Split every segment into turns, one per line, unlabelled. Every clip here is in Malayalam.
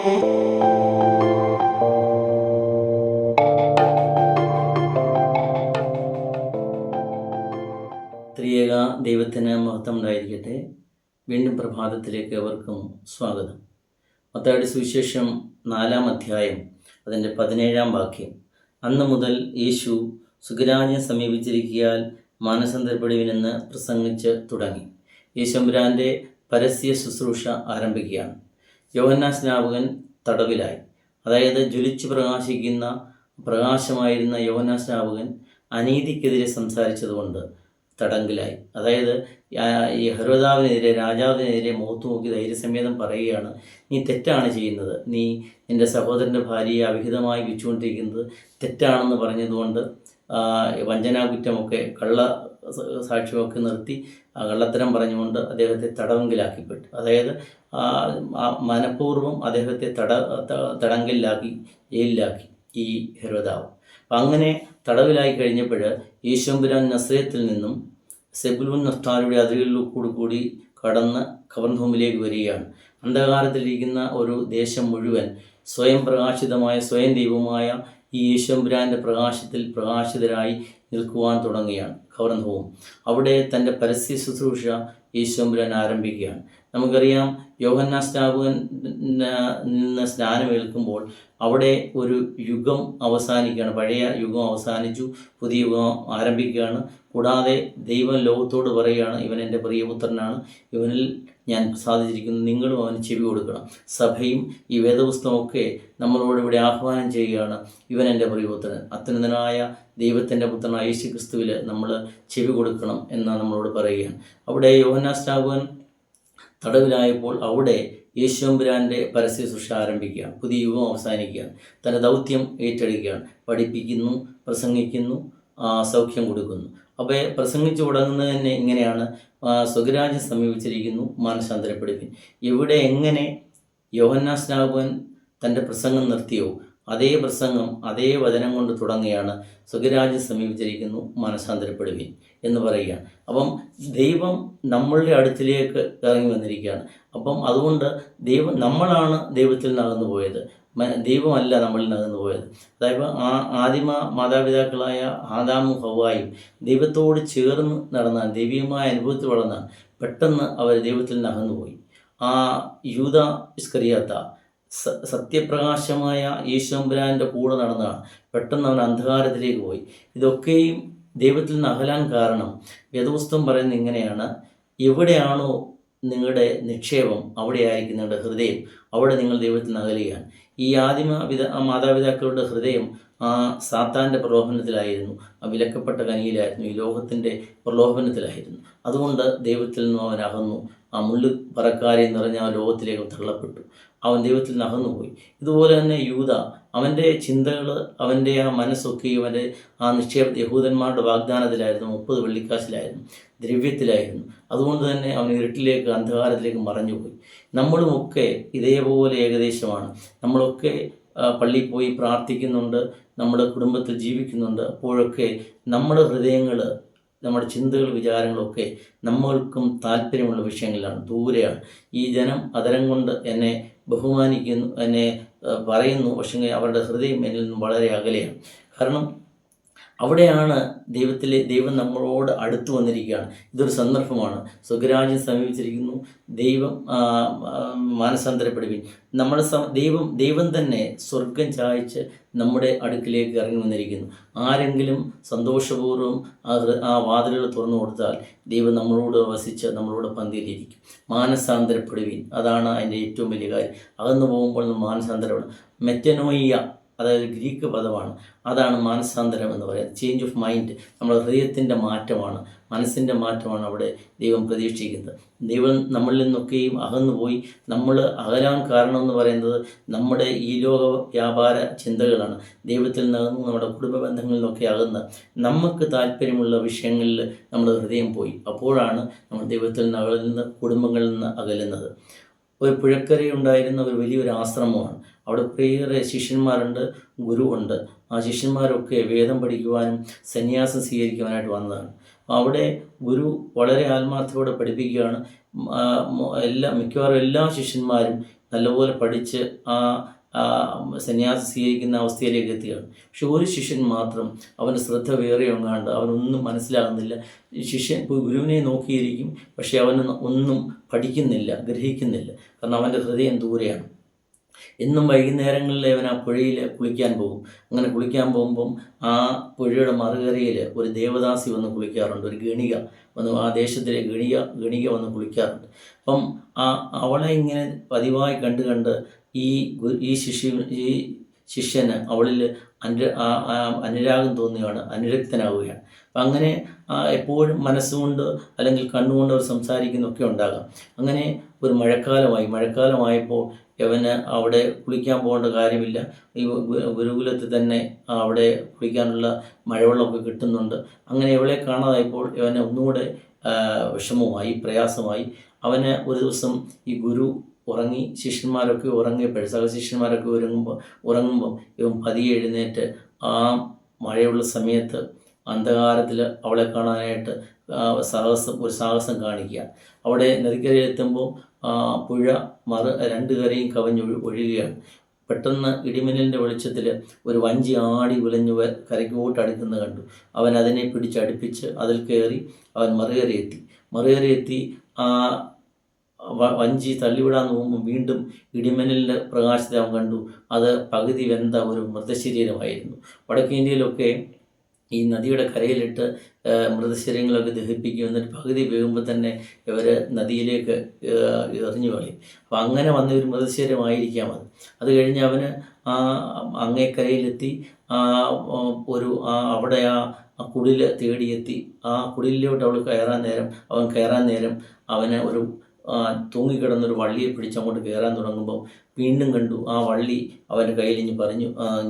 ത്രിയേക ദൈവത്തിന് മഹത്വം ഉണ്ടായിരിക്കട്ടെ. വീണ്ടും പ്രഭാതത്തിലേക്ക് അവർക്കും സ്വാഗതം. മത്തായുടെ സുവിശേഷം നാലാം അധ്യായം അതിന്റെ പതിനേഴാം വാക്യം. അന്ന് മുതൽ യേശു സുഖരാജ്യം സമീപിച്ചിരിക്കിയാൽ മാനസന്തരപ്പെടുവിനെന്ന് പ്രസംഗിച്ച് തുടങ്ങി. യേശുമ്പുരാന്റെ പരസ്യ ശുശ്രൂഷ ആരംഭിക്കുകയാണ്. യോഹന്നാ സ്നാപകൻ തടവിലായി. അതായത് ജ്വലിച്ചു പ്രകാശിക്കുന്ന പ്രകാശമായിരുന്ന യോഹന്നാ സ്നാപകൻ അനീതിക്കെതിരെ സംസാരിച്ചതുകൊണ്ട് തടങ്കിലായി. അതായത് ഈ ഹരോദാവിനെതിരെ രാജാവിനെതിരെ മുഖത്ത് നോക്കി ധൈര്യസമേതം പറയുകയാണ് നീ തെറ്റാണ് ചെയ്യുന്നത്. നീ എന്റെ സഹോദരന്റെ ഭാര്യയെ അവിഹിതമായി വിച്ചുകൊണ്ടിരിക്കുന്നത് തെറ്റാണെന്ന് പറഞ്ഞതുകൊണ്ട് വഞ്ചനാ വഞ്ചനാകുറ്റമൊക്കെ കള്ള സ- സാക്ഷ്യമൊക്കെ നിർത്തി കള്ളത്തരം പറഞ്ഞുകൊണ്ട് അദ്ദേഹത്തെ തടവങ്കിലാക്കിപ്പെട്ടു. അതായത് മനഃപൂർവം അദ്ദേഹത്തെ തട തടങ്കലിലാക്കി ജയിലിലാക്കി ഈ ഹെരോദാവ്. അപ്പം അങ്ങനെ തടവിലായി കഴിഞ്ഞപ്പോൾ ഈശ്വംപുരാൻ നസ്രയത്തിൽ നിന്നും സെബുലുൻ നഫ്താലിയുടെ അതിരുകളിൽ കൂടി കടന്ന് കവർഭൂമിലേക്ക് വരികയാണ്. അന്ധകാരത്തിലിരിക്കുന്ന ഒരു ദേശം മുഴുവൻ സ്വയം പ്രകാശിതമായ സ്വയം ദൈവമായ ഈ ഈശ്വംപുരാന്റെ പ്രകാശത്തിൽ പ്രകാശിതരായി നിൽക്കുവാൻ തുടങ്ങുകയാണ് കവർന്നവും അവിടെ തന്റെ പരസ്യ ശുശ്രൂഷ ഈശ്വരൻ ആരംഭിക്കുകയാണ്. നമുക്കറിയാം യോഹന്നാ സ്നാപകൻ നിന്ന് സ്നാനമേൽക്കുമ്പോൾ അവിടെ ഒരു യുഗം അവസാനിക്കുകയാണ്. പഴയ യുഗം അവസാനിച്ചു പുതിയ യുഗം ആരംഭിക്കുകയാണ്. കൂടാതെ ദൈവം ലോകത്തോട് പറയുകയാണ് ഇവൻ എന്റെ പ്രിയപുത്രനാണ്. ഇവനിൽ ഞാൻ സാധിച്ചിരിക്കുന്നു. നിങ്ങളും അവന് ചെവി കൊടുക്കണം. സഭയും ഈ വേദപുസ്തകമൊക്കെ നമ്മളോട് ഇവിടെ ആഹ്വാനം ചെയ്യുകയാണ്. ഇവൻ എന്റെ പ്രിയപുത്രൻ അത്യുന്നതനായ ദൈവത്തിന്റെ പുത്രനായ യേശു ക്രിസ്തുവിൽ നമ്മൾ ചെവി കൊടുക്കണം എന്ന് നമ്മളോട് പറയുകയാണ്. അവിടെ യോഹന്നാ സ്നാപകൻ തടവിലായപ്പോൾ അവിടെ യേശുമ്പുരാന്റെ പരസ്യ ശുശ്രൂഷ ആരംഭിക്കുകയാണ്. പുതിയ യുഗം അവസാനിക്കുകയാണ്. തന്റെ ദൗത്യം ഏറ്റെടുക്കുകയാണ്. പഠിപ്പിക്കുന്നു പ്രസംഗിക്കുന്നു സൗഖ്യം കൊടുക്കുന്നു. അപ്പോൾ പ്രസംഗിച്ചു തുടങ്ങുന്നത് തന്നെ ഇങ്ങനെയാണ്. ആ, സ്വഗരാജ്യം സമീപിച്ചിരിക്കുന്നു മാനസാന്തരപ്പെടുവിൻ എവിടെ എങ്ങനെ യോഹന്നാ സ്നാപകൻ തന്റെ പ്രസംഗം നിർത്തിയോ? അതേ പ്രസംഗം അതേ വചനം കൊണ്ട് തുടങ്ങുകയാണ് സുഖരാജ്യം സമീപിച്ചിരിക്കുന്നു മനസ്സാന്തരപ്പെടുവിൻ എന്ന് പറയുകയാണ്. അപ്പം ദൈവം നമ്മളുടെ അടുത്തിലേക്ക് ഇറങ്ങി വന്നിരിക്കുകയാണ്. അപ്പം അതുകൊണ്ട് ദൈവം നമ്മളാണ് ദൈവത്തിൽ നടന്നു പോയത്. ദൈവമല്ല നമ്മളിൽ നടന്നു പോയത്. അതായത് ആ ആദിമ മാതാപിതാക്കളായ ആദാമും ഹവായും ദൈവത്തോട് ചേർന്ന് നടന്ന ദൈവീയമായ അനുഭവത്തിൽ വളർന്ന പെട്ടെന്ന് അവർ ദൈവത്തിൽ നടന്നു പോയി ആ യൂത ഇസ്കറിയാത്ത സത്യപ്രകാശമായ യേശുമ്പുരാന്റെ കൂടെ നടന്നതാണ്. പെട്ടെന്ന് അവൻ അന്ധകാരത്തിലേക്ക് പോയി. ഇതൊക്കെയും ദൈവത്തിൽ നിന്ന് അകലാൻ കാരണം വേദപുസ്തകം പറയുന്നത് ഇങ്ങനെയാണ്. എവിടെയാണോ നിങ്ങളുടെ നിക്ഷേപം അവിടെയായിരിക്കും നിങ്ങളുടെ ഹൃദയം. അവിടെ നിങ്ങൾ ദൈവത്തിൽ നിന്ന് അകലുകയാണ്. ഈ ആദിമ പിത മാതാപിതാക്കളുടെ ഹൃദയം ആ സാത്താന്റെ പ്രലോഭനത്തിലായിരുന്നു. ആ വിലക്കപ്പെട്ട കനിയിലായിരുന്നു. ഈ ലോകത്തിന്റെ പ്രലോഭനത്തിലായിരുന്നു. അതുകൊണ്ട് ദൈവത്തിൽ നിന്നും അവൻ അകന്നു. ആ മുള്ളു പറക്കാരെ നിറഞ്ഞ ആ ലോകത്തിലേക്ക് തള്ളപ്പെട്ടു. അവൻ ദൈവത്തിൽ നകന്നുപോയി. ഇതുപോലെ തന്നെ യൂത അവന്റെ ചിന്തകൾ അവന്റെ ആ മനസ്സൊക്കെ അവന്റെ ആ നിക്ഷേപ യഹൂദന്മാരുടെ വാഗ്ദാനത്തിലായിരുന്നു മുപ്പത് വെള്ളിക്കാശിലായിരുന്നു ദ്രവ്യത്തിലായിരുന്നു. അതുകൊണ്ട് തന്നെ അവൻ ഇരുട്ടിലേക്ക് അന്ധകാരത്തിലേക്ക് മറഞ്ഞുപോയി. നമ്മളുമൊക്കെ ഇതേപോലെ ഏകദേശമാണ്. നമ്മളൊക്കെ പള്ളിയിൽ പോയി പ്രാർത്ഥിക്കുന്നുണ്ട് നമ്മുടെ കുടുംബത്തിൽ ജീവിക്കുന്നുണ്ട്. അപ്പോഴൊക്കെ നമ്മുടെ ഹൃദയങ്ങൾ നമ്മുടെ ചിന്തകൾ വിചാരങ്ങളൊക്കെ നമ്മൾക്കും താല്പര്യമുള്ള വിഷയങ്ങളിലാണ് ദൂരെയാണ്. ഈ ജനം അതരം കൊണ്ട് എന്നെ ബഹുമാനിക്കുന്നു എന്നെ പറയുന്നു പക്ഷേ അവരുടെ ഹൃദയം എന്നിൽ നിന്നും വളരെ അകലെയാണ്. കാരണം അവിടെയാണ് ദൈവത്തിലെ ദൈവം നമ്മളോട് അടുത്തു വന്നിരിക്കുകയാണ്. ഇതൊരു സന്ദർഭമാണ്. സ്വഗരാജ്യം സമീപിച്ചിരിക്കുന്നു. ദൈവം മാനസാന്തരപ്പെടുകയും. സ ദൈവം ദൈവം തന്നെ സ്വർഗം ചായച്ച് നമ്മുടെ അടുക്കിലേക്ക് ഇറങ്ങി വന്നിരിക്കുന്നു. ആരെങ്കിലും സന്തോഷപൂർവം ആ വാതിലുകൾ തുറന്നു കൊടുത്താൽ ദൈവം നമ്മളോട് വസിച്ച് നമ്മളോട് പന്തിയിലിരിക്കും. മാനസാന്തരപ്പെടുവിൻ അതാണ് അതിന്റെ ഏറ്റവും വലിയ കാര്യം. അകന്നു പോകുമ്പോൾ മാനസാന്തരപ്പെടും മെറ്റനോയ്യ അതായത് ഗ്രീക്ക് പദമാണ്. അതാണ് മാനസാന്തരം എന്ന് പറയുന്നത്. ചേഞ്ച് ഓഫ് മൈൻഡ് നമ്മുടെ ഹൃദയത്തിന്റെ മാറ്റമാണ്. മനസ്സിന്റെ മാറ്റമാണ് അവിടെ ദൈവം പ്രതീക്ഷിക്കുന്നത്. ദൈവം നമ്മളിൽ നിന്നൊക്കെയും അകന്നുപോയി നമ്മൾ അകലാൻ കാരണം എന്ന് പറയുന്നത് നമ്മുടെ ഈ ലോക വ്യാപാര ചിന്തകളാണ്. ദൈവത്തിൽ നിന്ന് നമ്മുടെ കുടുംബ ബന്ധങ്ങളിൽ നിന്നൊക്കെ അകന്ന് നമുക്ക് താല്പര്യമുള്ള വിഷയങ്ങളിൽ നമ്മുടെ ഹൃദയം പോയി. അപ്പോഴാണ് നമ്മൾ ദൈവത്തിൽ നിന്ന് അകലുന്ന കുടുംബങ്ങളിൽ നിന്ന് അകലുന്നത്. ഒരു പുഴക്കരയുണ്ടായിരുന്ന ഒരു വലിയൊരു ആശ്രമമാണ്. അവിടെ കുറേയേറെ ശിഷ്യന്മാരുണ്ട് ഗുരുവുണ്ട്. ആ ശിഷ്യന്മാരൊക്കെ വേദം പഠിക്കുവാനും സന്യാസം സ്വീകരിക്കുവാനായിട്ട് വന്നതാണ്. അവിടെ ഗുരു വളരെ ആത്മാർത്ഥയോടെ പഠിപ്പിക്കുകയാണ്. എല്ലാ മിക്കവാറും എല്ലാ ശിഷ്യന്മാരും നല്ലപോലെ പഠിച്ച് ആ സന്യാസം സ്വീകരിക്കുന്ന അവസ്ഥയിലേക്ക് എത്തുകയാണ് പക്ഷെ ഒരു ശിഷ്യൻ മാത്രം അവന് ശ്രദ്ധ വേറെ ഒന്നാണ്ട് അവനൊന്നും മനസ്സിലാകുന്നില്ല. ശിഷ്യൻ ഗുരുവിനെ നോക്കിയിരിക്കും പക്ഷെ അവന് ഒന്നും പഠിക്കുന്നില്ല ഗ്രഹിക്കുന്നില്ല. കാരണം അവന്റെ ഹൃദയം ദൂരെയാണ്. എന്നും വൈകുന്നേരങ്ങളിൽ അവൻ ആ പുഴയിൽ കുളിക്കാൻ പോകും. അങ്ങനെ കുളിക്കാൻ പോകുമ്പം ആ പുഴയുടെ മറുകരയിൽ ഒരു ദേവദാസി വന്ന് കുളിക്കാറുണ്ട് ഒരു ഗണിക വന്ന് ആ ദേശത്തിലെ ഗണിക ഗണിക വന്ന് കുളിക്കാറുണ്ട്. അപ്പം ആ അവളെ ഇങ്ങനെ പതിവായി കണ്ട് കണ്ട് ഈ ഈ ശിഷ്യ ഈ ശിഷ്യന് അവളിൽ അനു അനുരാഗം തോന്നുകയാണ് അനുരക്തനാവുകയാണ്. അപ്പം അങ്ങനെ എപ്പോഴും മനസ്സുകൊണ്ട് അല്ലെങ്കിൽ കണ്ണുകൊണ്ട് അവർ സംസാരിക്കുന്നൊക്കെ ഉണ്ടാകാം. അങ്ങനെ ഒരു മഴക്കാലമായി മഴക്കാലമായപ്പോൾ യവന് അവിടെ കുളിക്കാൻ പോകേണ്ട കാര്യമില്ല. ഈ ഗുരുകുലത്തിൽ തന്നെ അവിടെ കുളിക്കാനുള്ള മഴവെള്ളമൊക്കെ കിട്ടുന്നുണ്ട്. അങ്ങനെ ഇവളെ കാണാതായപ്പോൾ ഇവന് ഒന്നുകൂടെ വിഷമമായി പ്രയാസമായി. അവന് ഒരു ദിവസം ഈ ഗുരു ഉറങ്ങി ശിഷ്യന്മാരൊക്കെ ഉറങ്ങി പഴുസക ശിഷ്യന്മാരൊക്കെ ഉറങ്ങുമ്പോൾ ഉറങ്ങുമ്പോൾ ഇവൻ പതിയെ എഴുന്നേറ്റ് ആ മഴയുള്ള സമയത്ത് അന്ധകാരത്തിൽ അവളെ കാണാനായിട്ട് സാഹസം ഒരു സാഹസം കാണിക്കുക. അവിടെ നദിക്കരയിലെത്തുമ്പോൾ ആ, പുഴ മറു രണ്ട് കരയും കവഞ്ഞ് ഒഴുകുകയാണ്. പെട്ടെന്ന് ഇടിമിന്നലിന്റെ വെളിച്ചത്തിൽ ഒരു വഞ്ചി ആടി വിളഞ്ഞു കരയ്ക്കോട്ട് അടുക്കുന്നത് കണ്ടു. അവൻ അതിനെ പിടിച്ചടുപ്പിച്ച് അതിൽ കയറി അവൻ മറുകരയെത്തി. മറുകരയെത്തി ആ വഞ്ചി തള്ളിവിടാൻ നോക്കുമ്പോൾ വീണ്ടും ഇടിമിന്നലിന്റെ പ്രകാശത്തെ അവൻ കണ്ടു. അത് പകുതി വെന്ത ഒരു മൃതശരീരമായിരുന്നു. വടക്കേ ഇന്ത്യയിലൊക്കെ ഈ നദിയുടെ കരയിലിട്ട് മൃതശരീരങ്ങളൊക്കെ ദഹിപ്പിക്കും എന്നിട്ട് പകുതി വേകുമ്പോൾ തന്നെ ഇവർ നദിയിലേക്ക് എറിഞ്ഞു കളയും. അപ്പം അങ്ങനെ വന്ന ഒരു മൃതശരീരമായിരിക്കാം അത്. അത് കഴിഞ്ഞ് അവന് ആ അങ്ങേക്കരയിലെത്തി ആ ഒരു ആ അവിടെ ആ ആ കുടിൽ തേടിയെത്തി. ആ കുടിലിലോട്ട് അവൾ കയറാൻ നേരം അവൻ കയറാൻ നേരം അവന് ഒരു തൂങ്ങിക്കിടന്നൊരു വള്ളിയെ പിടിച്ച് അങ്ങോട്ട് കയറാൻ തുടങ്ങുമ്പോൾ വീണ്ടും കണ്ടു ആ വള്ളി അവന്റെ കയ്യിലിഞ്ഞ് പറഞ്ഞു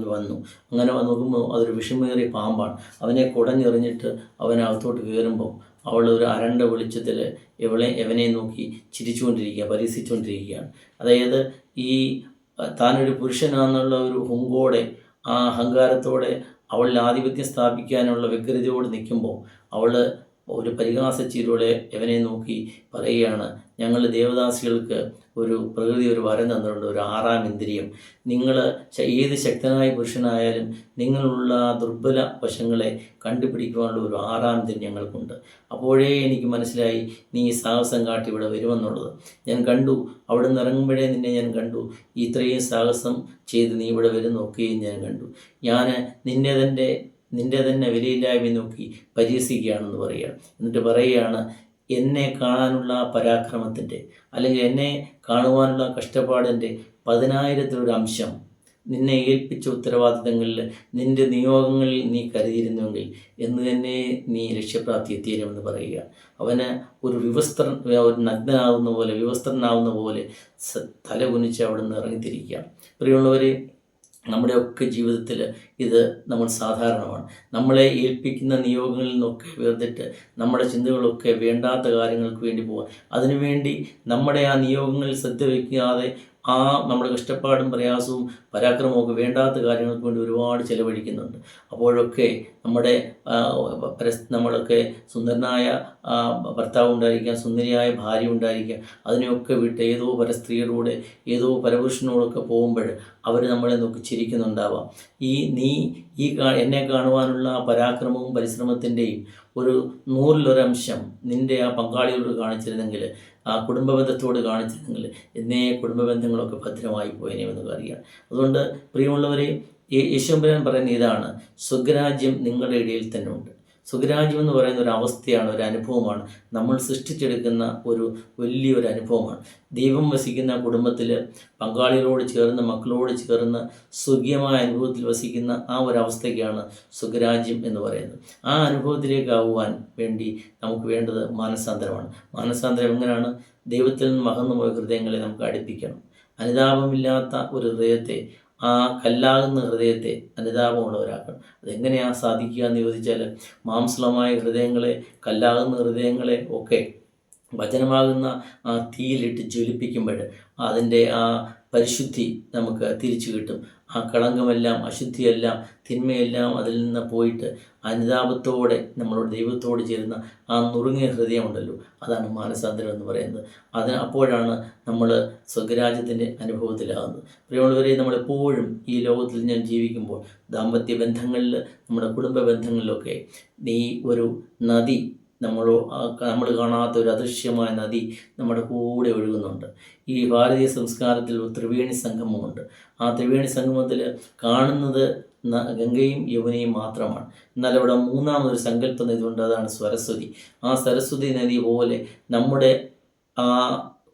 വന്നു. അങ്ങനെ വന്ന് നോക്കുമ്പോൾ അതൊരു വിഷമേറിയ പാമ്പാണ്. അവനെ കുടഞ്ഞെറിഞ്ഞിട്ട് അവനകത്തോട്ട് കയറുമ്പോൾ അവൾ ഒരു അരണ്ട വെളിച്ചത്തിൽ ഇവളെ എവനെ നോക്കി ചിരിച്ചുകൊണ്ടിരിക്കുക പരിഹസിച്ചുകൊണ്ടിരിക്കുകയാണ് അതായത് ഈ താനൊരു പുരുഷനാണെന്നുള്ള ഒരു ഹുങ്കോടെ ആ അഹങ്കാരത്തോടെ അവളിൽ ആധിപത്യം സ്ഥാപിക്കാനുള്ള വ്യഗ്രതയോട് നിൽക്കുമ്പോൾ അവൾ ഒരു പരിഹാസച്ചിരിയോടെ എവനെ നോക്കി പറയുകയാണ് ഞങ്ങൾ ദേവദാസികൾക്ക് ഒരു പ്രകൃതി ഒരു വരം തന്നിട്ടുണ്ട് ഒരു ആറാം ഇന്ദ്രിയം. നിങ്ങൾ ഏത് ശക്തനായ പുരുഷനായാലും നിങ്ങളുള്ള ദുർബല വശങ്ങളെ കണ്ടുപിടിക്കുവാനുള്ള ഒരു ആറാം ഇന്ദ്രിയം ഞങ്ങൾക്കുണ്ട്. അപ്പോഴേ എനിക്ക് മനസ്സിലായി നീ സാഹസം കാട്ടി ഇവിടെ വരുമെന്നുള്ളത്. ഞാൻ കണ്ടു അവിടെ നിന്ന് ഇറങ്ങുമ്പോഴേ നിന്നെ ഞാൻ കണ്ടു. ഇത്രയും സാഹസം ചെയ്ത് നീ ഇവിടെ വരുന്നൊക്കെയും ഞാൻ കണ്ടു. ഞാൻ നിന്നെ തന്നെ നിന്റെ തന്നെ വിലയില്ലായ്മ നോക്കി പരിഹസിക്കുകയാണെന്ന് പറയുക എന്നിട്ട് പറയുകയാണ് എന്നെ കാണാനുള്ള പരാക്രമത്തിന്റെ അല്ലെങ്കിൽ എന്നെ കാണുവാനുള്ള കഷ്ടപ്പാടിന്റെ പതിനായിരത്തിലൊരു അംശം നിന്നെ ഏൽപ്പിച്ച ഉത്തരവാദിത്തങ്ങളിൽ നിന്റെ നിയോഗങ്ങളിൽ നീ കരുതിയിരുന്നുവെങ്കിൽ എന്ന് തന്നെ നീ ലക്ഷ്യപ്രാപ്തി എത്തിയിരുമെന്ന് പറയുക. അവന് ഒരു വിവസ്ത്ര ഒരു നഗ്നനാകുന്ന പോലെ വിവസ്ത്രനാവുന്ന പോലെ തല കുനിച്ച് അവിടെ നിന്ന് ഇറങ്ങിത്തിരിക്കുക. പ്രിയമുള്ളവരെ നമ്മുടെയൊക്കെ ജീവിതത്തിൽ ഇത് നമ്മൾ സാധാരണമാണ്. നമ്മളെ ഏൽപ്പിക്കുന്ന നിയോഗങ്ങളിൽ നിന്നൊക്കെ വേർതിട്ട് നമ്മുടെ ചിന്തകളൊക്കെ വേണ്ടാത്ത കാര്യങ്ങൾക്ക് വേണ്ടി പോകാൻ അതിനുവേണ്ടി നമ്മുടെ ആ നിയോഗങ്ങളിൽ ശ്രദ്ധ വയ്ക്കാതെ ആ നമ്മുടെ കഷ്ടപ്പാടും പ്രയാസവും പരാക്രമമൊക്കെ വേണ്ടാത്ത കാര്യങ്ങൾക്ക് വേണ്ടി ഒരുപാട് ചിലവഴിക്കുന്നുണ്ട്. അപ്പോഴൊക്കെ നമ്മുടെ നമ്മളൊക്കെ സുന്ദരനായ ഭർത്താവ് ഉണ്ടായിരിക്കാം സുന്ദരിയായ ഭാര്യ ഉണ്ടായിരിക്കുക അതിനെയൊക്കെ വിട്ട് ഏതോ പര സ്ത്രീയോടെ ഏതോ പരപുരുഷനോടൊക്കെ പോകുമ്പോൾ അവർ നമ്മളെ നോക്കി ചിരിക്കുന്നുണ്ടാവാം. ഈ നീ ഈ എന്നെ കാണുവാനുള്ള പരാക്രമവും പരിശ്രമത്തിന്റെയും ഒരു നൂറിലൊരംശം നിന്റെ ആ പങ്കാളിയോട് കാണിച്ചിരുന്നെങ്കിൽ ആ കുടുംബ ബന്ധത്തോട് കാണിച്ചിരുന്നെങ്കിൽ എന്നേ കുടുംബ ബന്ധങ്ങളൊക്കെ ഭദ്രമായി പോയനെ എന്ന് അറിയാം അതുകൊണ്ട് പ്രിയമുള്ളവരെ യേശുബരൻ പറയുന്ന ഇതാണ് സ്വഗ്രാജ്യം നിങ്ങളുടെ ഇടയിൽ തന്നെ ഉണ്ട്. സുഖരാജ്യം എന്ന് പറയുന്ന ഒരു അവസ്ഥയാണ് ഒരു അനുഭവമാണ്. നമ്മൾ സൃഷ്ടിച്ചെടുക്കുന്ന ഒരു വലിയൊരു അനുഭവമാണ്. ദൈവം വസിക്കുന്ന കുടുംബത്തിൽ പങ്കാളികളോട് ചേർന്ന് മക്കളോട് ചേർന്ന് സുഖ്യമായ അനുഭവത്തിൽ വസിക്കുന്ന ആ ഒരു അവസ്ഥയ്ക്കാണ് സുഖരാജ്യം എന്ന് പറയുന്നത്. ആ അനുഭവത്തിലേക്കാവുവാൻ വേണ്ടി നമുക്ക് വേണ്ടത് മാനസാന്തരമാണ്. മാനസാന്തരം എങ്ങനെയാണ്? ദൈവത്തിൽ നിന്ന് മകന്നുപോയ ഹൃദയങ്ങളെ നമുക്ക് അടുപ്പിക്കണം. അനുതാപമില്ലാത്ത ഒരു ഹൃദയത്തെ ആ കല്ലാകുന്ന ഹൃദയത്തെ അനുതാപമുള്ളവരാക്കണം. അതെങ്ങനെയാണ് സാധിക്കുക എന്ന് ചോദിച്ചാൽ മാംസളമായ ഹൃദയങ്ങളെ കല്ലാകുന്ന ഹൃദയങ്ങളെ ഒക്കെ വചനമാകുന്ന ആ തീയിലിട്ട് ജ്വലിപ്പിക്കുമ്പോൾ അതിന്റെ ആ പരിശുദ്ധി നമുക്ക് തിരിച്ചു കിട്ടും. ആ കളങ്കമെല്ലാം അശുദ്ധിയെല്ലാം തിന്മയെല്ലാം അതിൽ നിന്ന് പോയിട്ട് അനുതാപത്തോടെ നമ്മളോട് ദൈവത്തോട് ചേരുന്ന ആ നുറുങ്ങിയ ഹൃദയമുണ്ടല്ലോ. അതാണ് മാനസാന്തരം എന്ന് പറയുന്നത്. അത് അപ്പോഴാണ് നമ്മൾ സ്വർഗരാജ്യത്തിന്റെ അനുഭവത്തിലാകുന്നത്. പ്രിയമുള്ളവരെ നമ്മളെപ്പോഴും ഈ ലോകത്തിൽ ഞാൻ ജീവിക്കുമ്പോൾ ദാമ്പത്യ ബന്ധങ്ങളിൽ നമ്മുടെ കുടുംബ ബന്ധങ്ങളിലൊക്കെ ഈ ഒരു നദി നമ്മളോ നമ്മൾ കാണാത്ത ഒരു അദൃശ്യമായ നദി നമ്മുടെ കൂടെ ഒഴുകുന്നുണ്ട്. ഈ ഭാരതീയ സംസ്കാരത്തിൽ ത്രിവേണി സംഗമമുണ്ട്. ആ ത്രിവേണി സംഗമത്തിൽ കാണുന്നത് ഗംഗയും യമുനയും മാത്രമാണ്. എന്നാൽ അവിടെ മൂന്നാമതൊരു സങ്കല്പ നദി ഉണ്ട് അതാണ് സരസ്വതി. ആ സരസ്വതി നദി പോലെ നമ്മുടെ ആ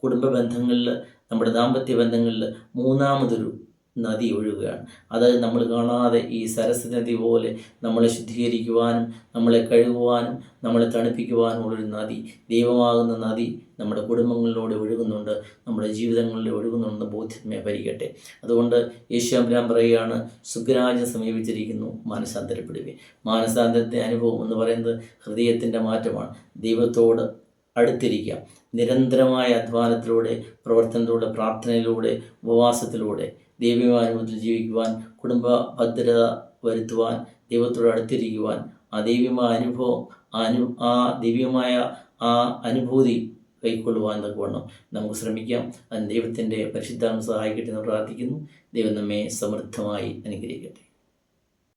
കുടുംബ ബന്ധങ്ങളിൽ നമ്മുടെ ദാമ്പത്യ ബന്ധങ്ങളിൽ മൂന്നാമതൊരു നദി ഒഴുകുകയാണ്. അതായത് നമ്മൾ കാണാതെ ഈ സരസ്വതി നദി പോലെ നമ്മളെ ശുദ്ധീകരിക്കുവാനും നമ്മളെ കഴുകുവാനും നമ്മളെ തണുപ്പിക്കുവാനുമുള്ളൊരു നദി ദൈവമാകുന്ന നദി നമ്മുടെ കുടുംബങ്ങളിലൂടെ ഒഴുകുന്നുണ്ട് നമ്മുടെ ജീവിതങ്ങളിലൂടെ ഒഴുകുന്നുണ്ടെന്ന് ബോധ്യമേ ഭരിക്കട്ടെ. അതുകൊണ്ട് യേശുരാം പറയുകയാണ് സുഖരാജ്യം സമീപിച്ചിരിക്കുന്നു മാനസാന്തരപ്പെടുവേ മാനസാന്തരത്തെ അനുഭവം എന്ന് പറയുന്നത് ഹൃദയത്തിന്റെ മാറ്റമാണ്. ദൈവത്തോട് അടുത്തിരിക്കുക നിരന്തരമായ അധ്വാനത്തിലൂടെ പ്രവർത്തനത്തിലൂടെ പ്രാർത്ഥനയിലൂടെ ഉപവാസത്തിലൂടെ ദൈവമായ അനുഭവത്തിൽ ജീവിക്കുവാൻ കുടുംബ ഭദ്രത വരുത്തുവാൻ ദൈവത്തോട് അടുത്തിരിക്കുവാൻ. ആ ദൈവികമായ അനുഭവം അനു ആ ദിവ്യമായ ആ അനുഭൂതി കൈക്കൊള്ളുവാൻ തക്കവണ്ണം നമുക്ക് ശ്രമിക്കാം. അതിന് ദൈവത്തിന്റെ പരിശുദ്ധാത്മ സഹായിക്കട്ടെ എന്ന് പ്രാർത്ഥിക്കുന്നു. ദൈവം നമ്മെ സമൃദ്ധമായി അനുഗ്രഹിക്കട്ടെ.